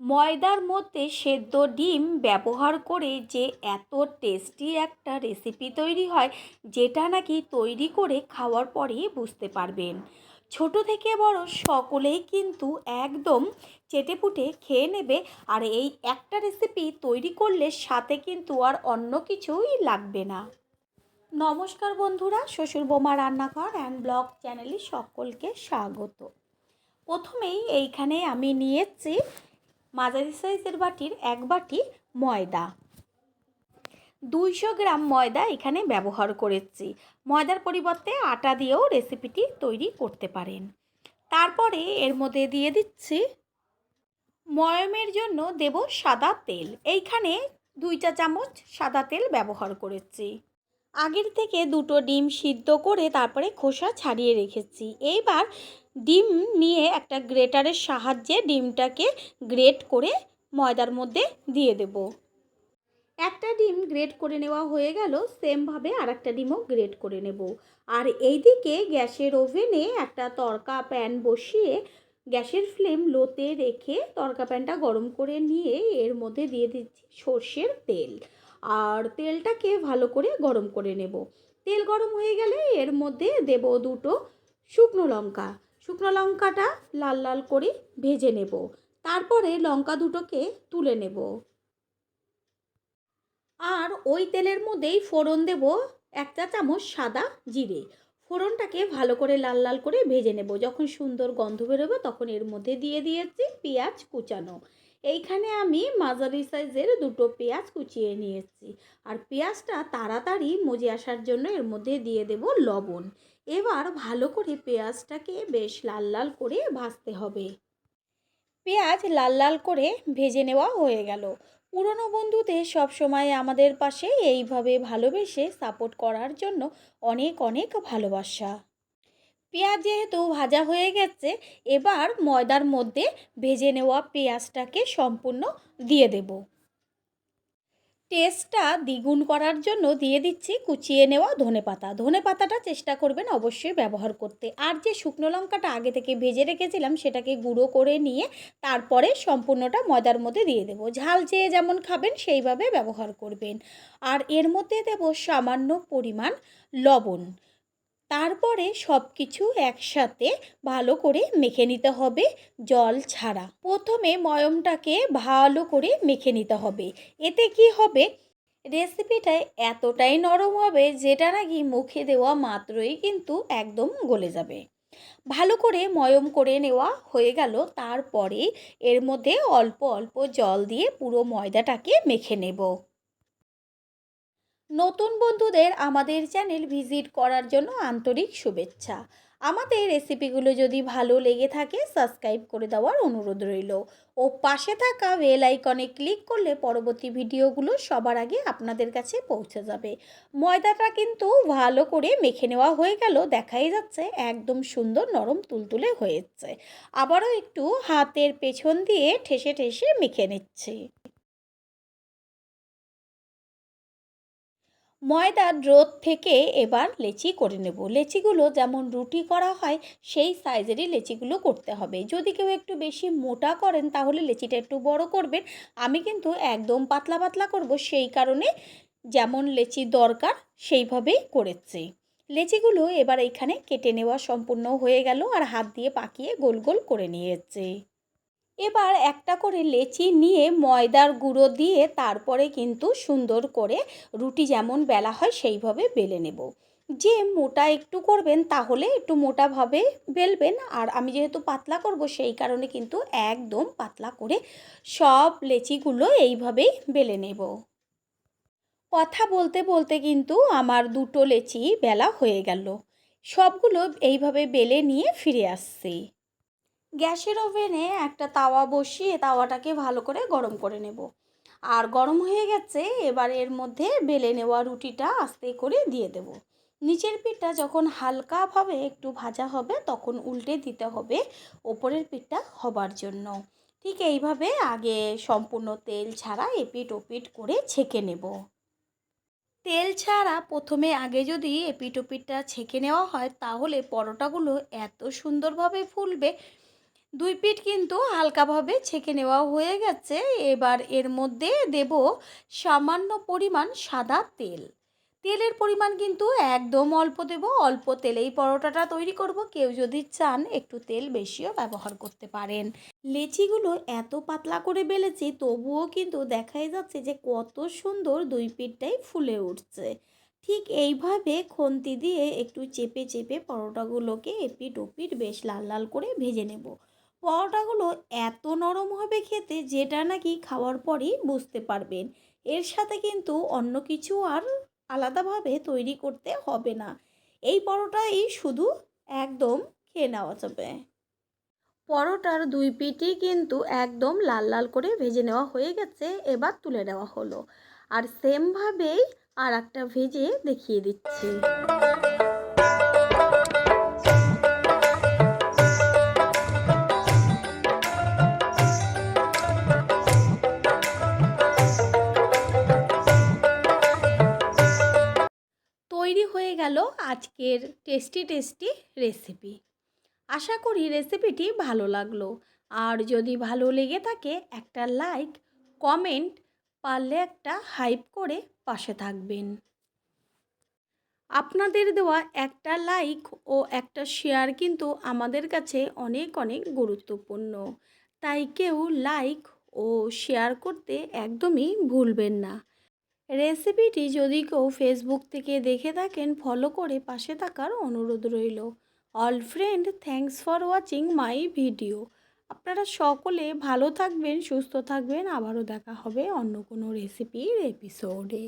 ময়দার মধ্যে সেদ্ধ ডিম ব্যবহার করে যে এত টেস্টি একটা রেসিপি তৈরি হয়, যেটা নাকি তৈরি করে খাওয়ার পরেই বুঝতে পারবেন। ছোট থেকে বড় সকলেই কিন্তু একদম চেটেপুটে খেয়ে নেবে, আর এই একটা রেসিপি তৈরি করলে সাথে কিন্তু আর অন্য কিছুই লাগবে না। নমস্কার বন্ধুরা, শ্বশুর বোমা রান্নাঘর অ্যান্ড ব্লগ চ্যানেলে সকলকে স্বাগত। প্রথমেই এইখানে আমি নিয়েছি মাঝারি সাইজের বাটির এক বাটি ময়দা। দুইশো গ্রাম ময়দা এখানে ব্যবহার করেছি। ময়দার পরিবর্তে আটা দিয়েও রেসিপিটি তৈরি করতে পারেন। তারপরে এর মধ্যে দিয়ে দিচ্ছি ময়মের জন্য দেব সাদা তেল। এইখানে দুই চা চামচ সাদা তেল ব্যবহার করেছি। আগের থেকে দুটো ডিম সিদ্ধ করে তারপরে খোসা ছাড়িয়ে রেখেছি। এইবার ডিম নিয়ে একটা গ্রেটারের সাহায্যে ডিমটাকে গ্রেট করে ময়দার মধ্যে দিয়ে দেব। একটা ডিম গ্রেট করে নেওয়া হয়ে গেল, সেমভাবে আর একটা ডিমও গ্রেট করে নেব। আর এইদিকে গ্যাসের ওভেনে একটা তরকা প্যান বসিয়ে গ্যাসের ফ্লেম লোতে রেখে তরকা প্যানটা গরম করে নিয়ে এর মধ্যে দিয়ে দিচ্ছি সর্ষের তেল। আর তেলটাকে ভালো করে গরম করে নেব। তেল গরম হয়ে গেলে এর মধ্যে দেব দুটো শুকনো লঙ্কা। শুকনো লঙ্কাটা লাল লাল করে ভেজে নেব। তারপরে লঙ্কা দুটোকে তুলে নেব। আর ওই তেলের মধ্যেই ফোড়ন দেব একটা চামচ সাদা জিরে। ফোড়নটাকে ভালো করে লাল লাল করে ভেজে নেব। যখন সুন্দর গন্ধ বেরোবে তখন এর মধ্যে দিয়ে দিয়েছি পেঁয়াজ কুচানো। এইখানে আমি মাঝারি সাইজের দুটো পেঁয়াজ কুচিয়ে নিয়েছি। আর পেঁয়াজটা তাড়াতাড়ি মজে আসার জন্য এর মধ্যে দিয়ে দেব লবণ। এবার ভালো করে পেঁয়াজটাকে বেশ লাল লাল করে ভাজতে হবে। পেঁয়াজ লাল লাল করে ভেজে নেওয়া হয়ে গেল। পুরনো বন্ধুদের সবসময় আমাদের পাশে এইভাবে ভালোবেসে সাপোর্ট করার জন্য অনেক অনেক ভালোবাসা। পেঁয়াজ যেহেতু ভাজা হয়ে গেছে, এবার ময়দার মধ্যে ভেজে নেওয়া পেঁয়াজটাকে সম্পূর্ণ দিয়ে দেব। টেস্টটা দ্বিগুণ করার জন্য দিয়ে দিচ্ছি কুচিয়ে নেওয়া ধনে পাতা। ধনে পাতাটা চেষ্টা করবেন অবশ্যই ব্যবহার করতে। আর যে শুকনো লঙ্কাটা আগে থেকে ভেজে রেখেছিলাম সেটাকে গুঁড়ো করে নিয়ে তারপরে সম্পূর্ণটা ময়দার মধ্যে দিয়ে দেব। ঝাল চেয়ে যেমন খাবেন সেইভাবে ব্যবহার করবেন। আর এর মধ্যে দেব সামান্য পরিমাণ লবণ। তারপরে সব কিছু একসাথে ভালো করে মেখে নিতে হবে জল ছাড়া। প্রথমে ময়মটাকে ভালো করে মেখে নিতে হবে। এতে কি হবে? রেসিপিটা এতটাই নরম হবে যেটা নাকি মুখে দেওয়া মাত্রই কিন্তু একদম গলে যাবে। ভালো করে ময়ম করে নেওয়া হয়ে গেল। তারপরে এর মধ্যে অল্প অল্প জল দিয়ে পুরো ময়দাটাকে মেখে নেব। নতুন বন্ধুদের আমাদের চ্যানেল ভিজিট করার জন্য আন্তরিক শুভেচ্ছা। আমাদের রেসিপিগুলো যদি ভালো লেগে থাকে, সাবস্ক্রাইব করে দেওয়ার অনুরোধ রইল। ও পাশে থাকা বেল আইকনে ক্লিক করলে পরবর্তী ভিডিওগুলো সবার আগে আপনাদের কাছে পৌঁছে যাবে। ময়দাটা কিন্তু ভালো করে মেখে নেওয়া হয়ে গেল, দেখাই যাচ্ছে একদম সুন্দর নরম তুলতুলে হয়েছে। আবারও একটু হাতের পেছন দিয়ে ঠেসে ঠেসে মেখে নিচ্ছি। ময়দার রোদ থেকে এবার লেচি করে নেব। লেচিগুলো যেমন রুটি করা হয়, সেই সাইজেরই লেচিগুলো করতে হবে। যদি কেউ একটু বেশি মোটা করেন, তাহলে লেচিটা একটু বড় করবেন। আমি কিন্তু একদম পাতলা পাতলা করব, সেই কারণে যেমন লেচি দরকার, সেইভাবেই করেছি। লেচিগুলো এবার এইখানে কেটে নেওয়া সম্পূর্ণ হয়ে গেল আর হাত দিয়ে পাকিয়ে গোল গোল করে নিয়েছে। এবার একটা করে লেচি নিয়ে ময়দার গুঁড়ো দিয়ে তারপরে কিন্তু সুন্দর করে রুটি যেমন বেলা হয় সেইভাবে বেলে নেব। যে মোটা একটু করবেন তাহলে একটু মোটাভাবে বেলবেন। আর আমি যেহেতু পাতলা করব সেই কারণে কিন্তু একদম পাতলা করে সব লেচিগুলো এইভাবেই বেলে নেব। কথা বলতে বলতে কিন্তু আমার দুটো লেচি বেলা হয়ে গেল। সবগুলো এইভাবে বেলে নিয়ে ফিরে আসছি। গ্যাসের ওভেনে একটা তাওয়া বসিয়ে তাওয়াটাকে ভালো করে গরম করে নেব। আর গরম হয়ে গেছে, এবার এর মধ্যে বেলে নেওয়া রুটিটা আস্তে করে দিয়ে দেব। নিচের পিঠটা যখন হালকাভাবে একটু ভাজা হবে, তখন উল্টে দিতে হবে ওপরের পিঠটা হবার জন্য। ঠিক এইভাবে আগে সম্পূর্ণ তেল ছাড়া এপিট ওপিট করে ছেঁকে নেব। তেল ছাড়া প্রথমে আগে যদি এপিট ওপিটটা ছেঁকে নেওয়া হয়, তাহলে পরোটাগুলো এত সুন্দরভাবে ফুলবে দুই পিঠ কিন্তু হালকাভাবে ছেঁকে নেওয়া হয়ে গেছে। এবার এর মধ্যে দেব সামান্য পরিমাণ সাদা তেল। তেলের পরিমাণ কিন্তু একদম অল্প দেব। অল্প তেলেই পরোটাটা তৈরি করব। কেউ যদি চান একটু তেল বেশিও ব্যবহার করতে পারেন। লেচিগুলো এত পাতলা করে বেলেছি, তবুও কিন্তু দেখাই যাচ্ছে যে কত সুন্দর দুই পিঠটাই ফুলে উঠছে। ঠিক এইভাবে খন্তি দিয়ে একটু চেপে চেপে পরোটাগুলোকে এপিট ওপিট বেশ লাল লাল করে ভেজে নেব। পরোটাগুলো এত নরম হবে খেতে যেটা নাকি খাওয়ার পরেই বুঝতে পারবেন। এর সাথে কিন্তু অন্য কিছু আর আলাদাভাবে তৈরি করতে হবে না। এই পরোটাই শুধু একদম খেয়ে নেওয়া যাবে। পরোটার দুই পিঠই কিন্তু একদম লাল লাল করে ভেজে নেওয়া হয়ে গেছে, এবার তুলে নেওয়া হলো। আর সেমভাবেই আর একটা ভেজে দেখিয়ে দিচ্ছি। হয়ে গেল আজকের টেস্টি টেস্টি রেসিপি। আশা করি রেসিপিটি ভালো লাগল। আর যদি ভালো লেগে থাকে, একটা লাইক, কমেন্ট পারলে একটা হাইপ করে পাশে থাকবেন। আপনাদের দেওয়া একটা লাইক ও একটা শেয়ার কিন্তু আমাদের কাছে অনেক অনেক গুরুত্বপূর্ণ। তাই কেউ লাইক ও শেয়ার করতে একদমই ভুলবেন না। রেসিপিটি যদি কেউ ফেসবুক থেকে দেখে থাকেন ফলো করে পাশে থাকার অনুরোধ রইল। All friend thanks for watching my video আপনারা সকলে ভালো থাকবেন, সুস্থ থাকবেন। আবারও দেখা হবে অন্য কোনো রেসিপির এপিসোডে